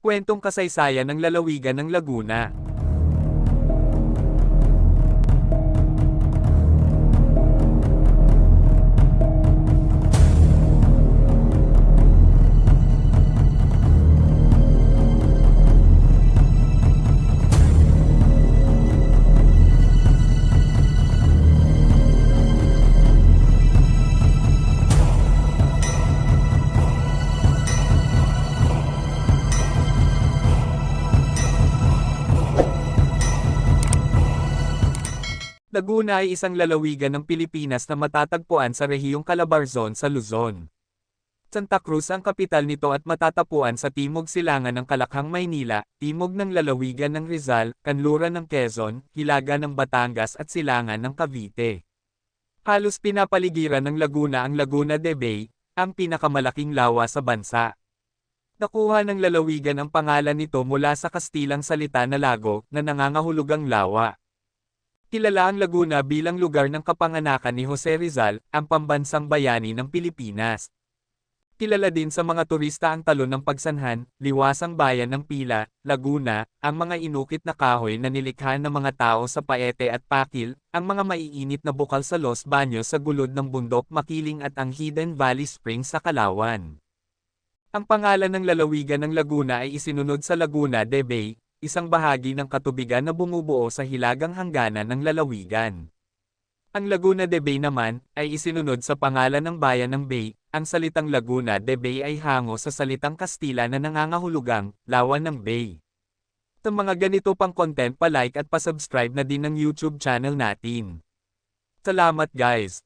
Kwentong kasaysayan ng lalawigan ng Laguna. Laguna ay isang lalawigan ng Pilipinas na matatagpuan sa rehiyong Calabarzon sa Luzon. Santa Cruz ang kapital nito at matatapuan sa timog silangan ng Kalakhang Maynila, timog ng lalawigan ng Rizal, kanluran ng Quezon, hilaga ng Batangas at silangan ng Cavite. Halos pinapaligiran ng Laguna ang Laguna de Bay, ang pinakamalaking lawa sa bansa. Nakuha ng lalawigan ang pangalan nito mula sa Kastilang salita na lago na nangangahulugang lawa. Kilala ang Laguna bilang lugar ng kapanganakan ni Jose Rizal, ang pambansang bayani ng Pilipinas. Kilala din sa mga turista ang talon ng pagsanhan, liwasang bayan ng Pila, Laguna, ang mga inukit na kahoy na nilikha ng mga tao sa Paete at Pakil, ang mga maiinit na bukal sa Los Baños sa gulod ng bundok Makiling at ang Hidden Valley Springs sa Kalawan. Ang pangalan ng lalawigan ng Laguna ay isinunod sa Laguna de Bay, isang bahagi ng katubigan na bumubuo sa hilagang hangganan ng lalawigan. Ang Laguna de Bay naman, ay isinunod sa pangalan ng bayan ng Bay, ang salitang Laguna de Bay ay hango sa salitang Kastila na nangangahulugang, lawan ng Bay. Sa mga ganito pang content pa-like at pa-subscribe na din ng YouTube channel natin. Salamat guys!